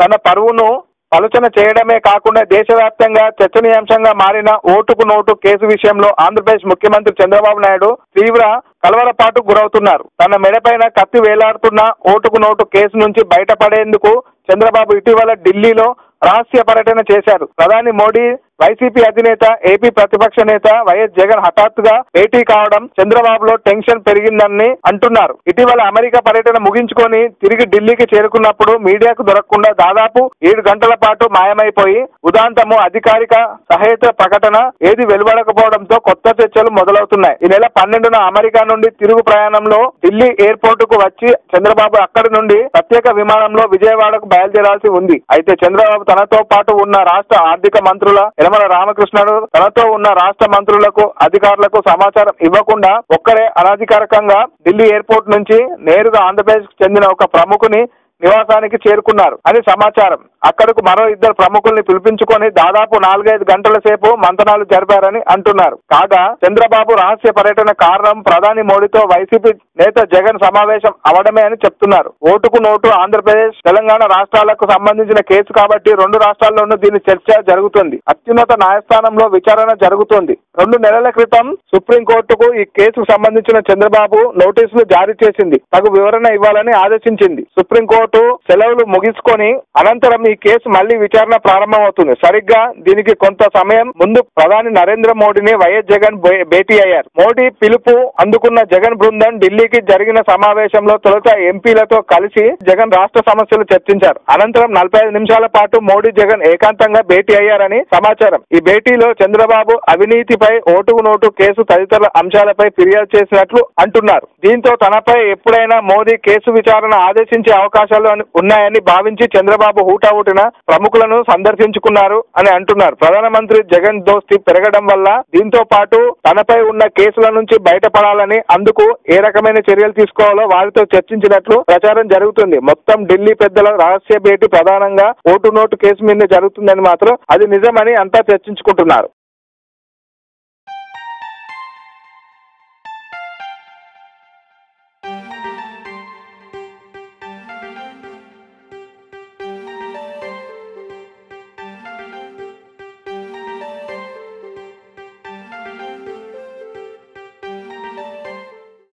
తన పరువును పలుచన చేయడమే కాకుండా దేశవ్యాప్తంగా చర్చనీయాంశంగా మారిన ఓటుకు నోటు కేసు విషయంలో ఆంధ్రప్రదేశ్ ముఖ్యమంత్రి చంద్రబాబు నాయుడు తీవ్ర కలవరపాటు గురవుతున్నారు. తన మెడపైన కత్తి వేలాడుతున్న ఓటుకు నోటు కేసు నుంచి బయటపడేందుకు చంద్రబాబు ఇటీవల ఢిల్లీలో రహస్య పర్యటన చేశారు. ప్రధాని మోడీ వైసీపీ అధినేత ఏపీ ప్రతిపక్ష నేత వైఎస్ జగన్ హఠాత్తుగా భేటీ కావడం చంద్రబాబులో టెన్షన్ పెరిగిందని అంటున్నారు. ఇటీవల అమెరికా పర్యటన ముగించుకొని తిరిగి ఢిల్లీకి చేరుకున్నప్పుడు మీడియాకు దొరకకుండా దాదాపు ఏడు గంటల పాటు మాయమైపోయి ఉదాంతము అధికారిక సహేత ప్రకటన ఏది వెలువడకపోవడంతో కొత్త చర్చలు మొదలవుతున్నాయి. ఈ నెల పన్నెండున అమెరికా నుండి తిరుగు ప్రయాణంలో ఢిల్లీ ఎయిర్పోర్ట్కు వచ్చి చంద్రబాబు అక్కడి నుండి ప్రత్యేక విమానంలో విజయవాడకు బయలుదేరాల్సి ఉంది. అయితే చంద్రబాబు తనతో పాటు ఉన్న రాష్ట్ర ఆర్థిక మంత్రుల యమల రామకృష్ణుడు తనతో ఉన్న రాష్ట్ర మంత్రులకు అధికారులకు సమాచారం ఇవ్వకుండా ఒక్కరే అనధికారికంగా ఢిల్లీ ఎయిర్పోర్ట్ నుంచి నేరుగా ఆంధ్రప్రదేశ్కు చెందిన ఒక ప్రముఖుని నివాసానికి చేరుకున్నారు. అని సమాచారం. అక్కడకు మరో ఇద్దరు ప్రముఖుల్ని పిలిపించుకొని దాదాపు నాలుగైదు గంటల సేపు మంతనాలు జరిపారని అంటున్నారు. కాగా చంద్రబాబు రహస్య పర్యటన కారణం ప్రధాని మోడీతో వైసీపీ నేత జగన్ సమావేశం అవడమే అని చెప్తున్నారు. ఓటుకు నోటు ఆంధ్రప్రదేశ్ తెలంగాణ రాష్ట్రాలకు సంబంధించిన కేసు కాబట్టి రెండు రాష్ట్రాల్లోనూ దీని చర్చ జరుగుతుంది. అత్యున్నత న్యాయస్థానంలో విచారణ జరుగుతుంది. రెండు నెలల క్రితం సుప్రీంకోర్టుకు ఈ కేసుకు సంబంధించిన చంద్రబాబు నోటీసులు జారీ చేసింది. తగు వివరణ ఇవ్వాలని ఆదేశించింది. సుప్రీంకోర్టు సెలవులు ముగించుకొని అనంతరం ఈ కేసు మళ్ళీ విచారణ ప్రారంభమవుతుంది. సరిగ్గా దీనికి కొంత సమయం ముందు ప్రధాని నరేంద్ర మోడీని వైఎస్ జగన్ భేటీ అయ్యారు. మోడీ పిలుపు అందుకున్న జగన్ బృందం ఢిల్లీకి జరిగిన సమావేశంలో తొలుత ఎంపీలతో కలిసి జగన్ రాష్ట్ర సమస్యలు చర్చించారు. అనంతరం నలభై ఐదు నిమిషాల పాటు మోడీ జగన్ ఏకాంతంగా భేటీ అయ్యారని సమాచారం. ఈ భేటీలో చంద్రబాబు అవినీతిపై ఓటుకు నోటు కేసు తదితర అంశాలపై ఫిర్యాదు చేసినట్లు అంటున్నారు. దీంతో తనపై ఎప్పుడైనా మోదీ కేసు విచారణ ఆదేశించే అవకాశాలు అని- ఉన్నాయని భావించి చంద్రబాబు హూటాహూటిన ప్రముఖులను సందర్శించుకున్నారు అని అంటున్నారు. ప్రధానమంత్రి జగన్ దోస్తి పెరగడం వల్ల దీంతో పాటు తనపై ఉన్న కేసుల నుంచి బయటపడాలని అందుకు ఏ రకమైన చర్యలు తీసుకోవాలో వారితో చర్చించినట్లు ప్రచారం జరుగుతుంది. మొత్తం ఢిల్లీ పెద్దల రహస్య భేటీ ప్రధానంగా ఓటు నోటు కేసు మీద జరుగుతుందని మాత్రం అది నిజమని అంతా చర్చించుకుంటున్నారు.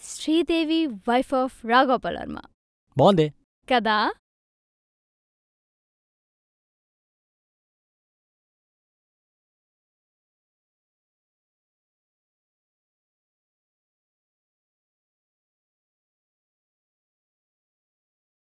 శ్రీదేవి వైఫ్ ఆఫ్ రాఘోపాల్ వర్మ బాగుందే కదా